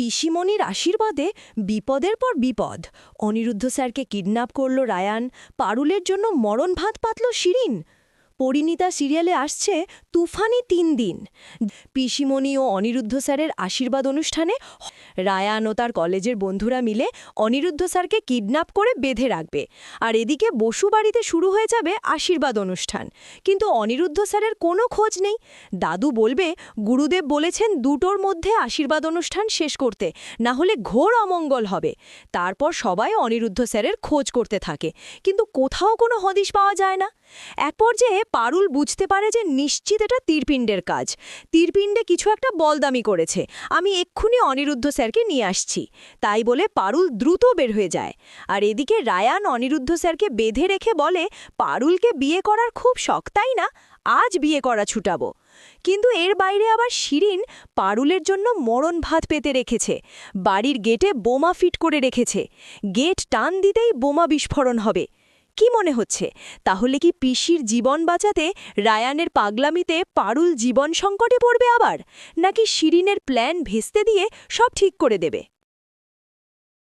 পিসিমণির আশীর্বাদে বিপদের পর বিপদ। অনিরুদ্ধ স্যারকে কিডন্যাপ করল রায়ান, পারুলের জন্য মরণ ভাত পাতল শিরিন। পরিণীতা সিরিয়ালে আসছে তুফানি তিন দিন। পিসিমণি ও অনিরুদ্ধ স্যারের আশীর্বাদ অনুষ্ঠানে রায়ান ও তার কলেজের বন্ধুরা মিলে অনিরুদ্ধ স্যারকে কিডন্যাপ করে বেঁধে রাখবে। আর এদিকে বসু বাড়িতে শুরু হয়ে যাবে আশীর্বাদ অনুষ্ঠান। কিন্তু অনিরুদ্ধ স্যারের কোনো খোঁজ নেই। দাদু বলবে, গুরুদেব বলেছেন দুটোর মধ্যে আশীর্বাদ অনুষ্ঠান শেষ করতে, না হলে ঘোর অমঙ্গল হবে। তারপর সবাই অনিরুদ্ধ স্যারের খোঁজ করতে থাকে। কিন্তু কোথাও কোনো হদিশ পাওয়া যায় না। এক পর্যায়ে পারুল বুঝতে পারে যে নিশ্চিত এটা তীরপিণ্ডের কাজ। তীরপিণ্ডে কিছু একটা বলদামি করেছে। আমি এক্ষুনি অনিরুদ্ধ স্যারকে নিয়ে আসছি। তাই বলে পারুল দ্রুত বের হয়ে যায়। আর এদিকে রায়ান অনিরুদ্ধ স্যারকে বেঁধে রেখে বলে, পারুলকে বিয়ে করার খুব শখ, তাই না? আজ বিয়ে করা ছুটাবো। কিন্তু এর বাইরে আবার শিরিন পারুলের জন্য মরণ ভাত পেতে রেখেছে। বাড়ির গেটে বোমা ফিট করে রেখেছে। গেট টান দিতেই বোমা বিস্ফোরণ হবে। কি মনে হচ্ছে? তাহলে কি পিসির জীবন বাঁচাতে রায়ানের পাগলামিতে পারুল জীবন সংকটে পড়বে আবার? নাকি শিরিনের প্ল্যান ভেস্তে দিয়ে সব ঠিক করে দেবে?